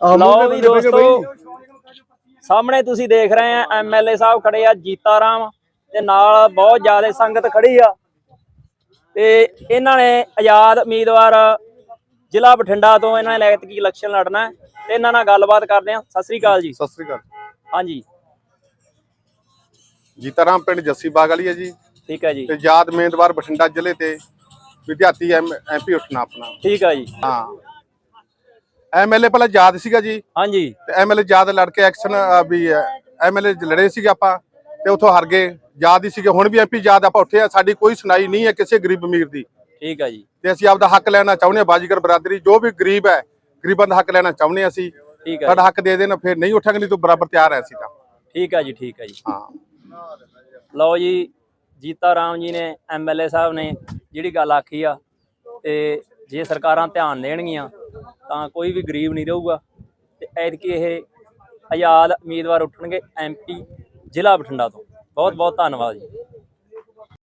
ਲਓ ਵੀ ਦੋਸਤੋ ਸਾਹਮਣੇ ਤੁਸੀਂ ਦੇਖ ਰਹੇ ਆ ਐਮਐਲਏ ਸਾਹਿਬ ਖੜੇ ਆ ਜੀਤਾ ਰਾਮ ਤੇ ਨਾਲ ਬਹੁਤ ਜ਼ਿਆਦਾ ਸੰਗਤ ਖੜੀ ਆ। ਤੇ ਇਹਨਾਂ ਨੇ ਆਜ਼ਾਦ ਉਮੀਦਵਾਰ ਜ਼ਿਲ੍ਹਾ ਬਠਿੰਡਾ ਤੋਂ ਇਹਨਾਂ ਨੇ ਐਤਕੀ ਇਲੈਕਸ਼ਨ ਲੜਨਾ ਤੇ ਇਹਨਾਂ ਨਾਲ ਗੱਲਬਾਤ ਕਰਦੇ ਆ ਸਤਿ ਸ੍ਰੀ ਅਕਾਲ ਜੀ। ਸਤਿ ਸ੍ਰੀ ਅਕਾਲ। ਹਾਂਜੀ। ਜੀਤਾਰਾਮ ਪਿੰਡ ਜੱਸੀ ਬਾਗ ਵਾਲੀ ਹੈ ਜੀ। ਠੀਕ ਹੈ ਜੀ। ਤੇ ਯਾਦ ਉਮੀਦਵਾਰ ਬਠਿੰਡਾ ਜ਼ਿਲ੍ਹੇ ਤੇ ਵਿਦਿਆਰਥੀ ਐਮਪੀ ਉੱਠਣਾ ਆਪਣਾ। ਠੀਕ ਹੈ ਜੀ। ਹਾਂ। ਐਮਐਲਏ ਪਹਿਲਾਂ ਯਾਦ ਸੀਗਾ ਜੀ? ਹਾਂਜੀ। ਤੇ ਐਮਐਲਏ ਯਾਦ ਲੜ ਕੇ ਐਕਸ਼ਨ ਵੀ ਐਮਐਲਏ ਲੜੇ ਸੀਗੇ ਆਪਾਂ ਤੇ ਉਥੋਂ ਹਾਰ ਗਏ। ਯਾਦ ਹੀ ਸੀਗੇ। ਹੁਣ ਵੀ ਐਮਪੀ ਯਾਦ ਆਪਾਂ ਉੱਠੇ ਆ। ਸਾਡੀ ਕੋਈ ਸੁਣਾਈ ਨਹੀਂ ਹੈ ਕਿਸੇ ਗਰੀਬ ਅਮੀਰ ਦੀ। ਠੀਕ ਹੈ ਜੀ। ਤੇ ਅਸੀਂ ਆਪਦਾ ਹੱਕ ਲੈਣਾ ਚਾਹੁੰਦੇ ਹਾਂ ਬਾਜੀਗਰ ਬਰਾਦਰੀ। ਜੋ ਵੀ ਗਰੀਬ ਹੈ ਗਰੀਬਾਂ ਦਾ ਹੱਕ ਲੈਣਾ ਚਾਹੁੰਦੇ ਹਾਂ ਅਸੀਂ। ਠੀਕ ਹੈ ਸਾਡਾ ਹੱਕ ਦੇ ਦੇਣ ਫਿਰ ਨਹੀਂ ਉੱਠਾਂਗੇ ਨਹੀਂ ਤਾਂ ਬਰਾਬਰ ਤਿਆਰ ਹੈ ਅਸੀਂ ਤਾਂ। ਠੀਕ ਹੈ ਜੀ ਠੀਕ ਹੈ ਜੀ। ਹਾਂ। ਲਓ ਜੀ ਜੀਤਾ ਰਾਮ ਜੀ ਨੇ ਐਮਐਲਏ ਸਾਹਿਬ ਨੇ ਜਿਹੜੀ ਗੱਲ ਆਖੀ ਆ ਤੇ ਜੇ ਸਰਕਾਰਾਂ ਧਿਆਨ ਦੇਣਗੀਆਂ ਤਾਂ ਕੋਈ ਵੀ ਗਰੀਬ ਨਹੀਂ ਰਹੂਗਾ। ਤੇ ਐਤਕੀ ਇਹ ਆਜ਼ਾਦ ਉਮੀਦਵਾਰ ਉੱਠਣਗੇ ਐਮਪੀ ਜ਼ਿਲ੍ਹਾ ਬਠਿੰਡਾ ਤੋਂ। ਬਹੁਤ ਬਹੁਤ ਧੰਨਵਾਦ ਜੀ।